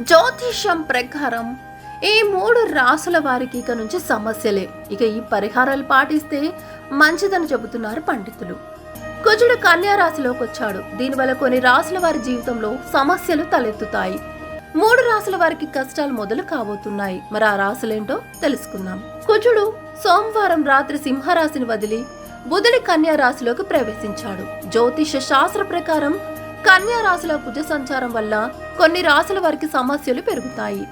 జ్యోతిష్యం ప్రకారం ఈ మూడు రాసుల వారికి ఇక నుంచి సమస్యలే. ఇక ఈ పరిహారాలు పాటిస్తే మంచిదని చెబుతున్నారు పండితులు. కుజుడు కన్యా రాశిలోకి వచ్చాడు. దీనివల్ల కొన్ని రాసుల వారి జీవితంలో సమస్యలు తలెత్తుతాయి. మూడు రాసుల వారికి కష్టాలు మొదలు కాబోతున్నాయి. మరి ఆ రాసులేంటో తెలుసుకుందాం. కుజుడు సోమవారం రాత్రి సింహరాశిని వదిలి బుధుడి కన్యా రాశిలోకి ప్రవేశించాడు. జ్యోతిష శాస్త్ర ప్రకారం కన్యా రాశిలో కుజ సంచారం వల్ల కొన్ని రాసుల వారికి సమస్యలు పెరుగుతాయి.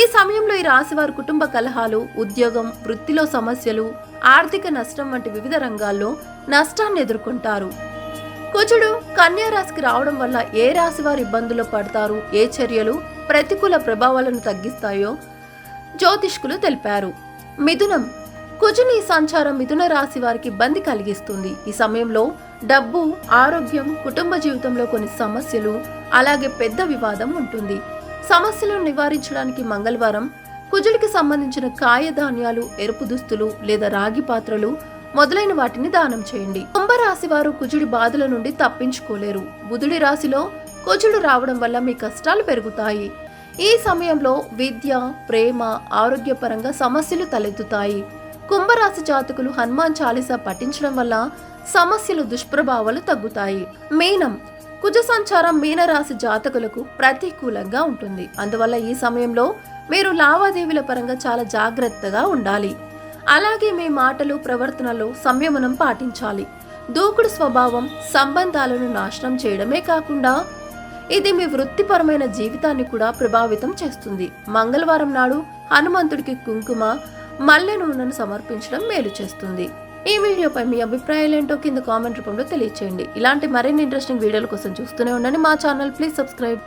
ఈ సమయంలో ఈ రాశి వారి కుటుంబ కలహాలు ఉద్యోగం వృత్తిలో సమస్యలు ఆర్థిక నష్టం వంటి వివిధ రంగాల్లో నష్టాన్ని ఎదుర్కొంటారు. కుజుడు కన్యా రాశికి రావడం వల్ల ఏ రాశి వారు ఇబ్బందులు పడతారు ఏ చర్యలు ప్రతికూల ప్రభావాలను తగ్గిస్తాయో జ్యోతిష్కులు తెలిపారు. మిథునం కుజుని సంచారం మిథున రాశి వారికి ఇబ్బంది కలిగిస్తుంది. ఈ సమయంలో డబ్బు ఆరోగ్యం కుటుంబ జీవితంలో కొన్ని సమస్యలు అలాగే పెద్ద వివాదం ఉంటుంది. సమస్యలను నివారించడానికి మంగళవారం కుజుడికి సంబంధించిన కాయధాన్యాలు ఎరుపు దుస్తులు లేదా రాగి పాత్రలు మొదలైన వాటిని దానం చేయండి. కుంభరాశి వారు కుజుడి బాధల నుండి తప్పించుకోలేరు. బుధుడి రాశిలో కుజుడు రావడం వల్ల మీ కష్టాలు పెరుగుతాయి. ఈ సమయంలో విద్య ప్రేమ ఆరోగ్యపరంగా సమస్యలు తలెత్తుతాయి. కుంభరాశి జాతకులు హనుమాన్ చాలీసా పఠించడం వల్ల సమస్యలు దుష్ప్రభావాలు తగ్గుతాయి. మీనం కుజ సంచారం మీనరాశి జాతకులకు ప్రతికూలంగా ఉంటుంది. అందువల్ల ఈ సమయంలో మీరు లావాదేవీల పరంగా చాలా జాగ్రత్తగా ఉండాలి. అలాగే మీ మాటలు ప్రవర్తనలో సంయమనం పాటించాలి. దూకుడు స్వభావం సంబంధాలను నాశనం చేయడమే కాకుండా ఇది మీ వృత్తిపరమైన జీవితాన్ని కూడా ప్రభావితం చేస్తుంది. మంగళవారం నాడు హనుమంతుడికి కుంకుమ మల్లె నూనెను సమర్పించడం మేలు చేస్తుంది. ఈ వీడియోపై మీ అభిప్రాయాలు ఏంటో కింద కామెంట్ రూపంలో తెలియచేయండి. ఇలాంటి మరిన్ని ఇంట్రెస్టింగ్ వీడియోల కోసం చూస్తూనే ఉండండి. మా ఛానల్ ప్లీజ్ సబ్స్క్రైబ్.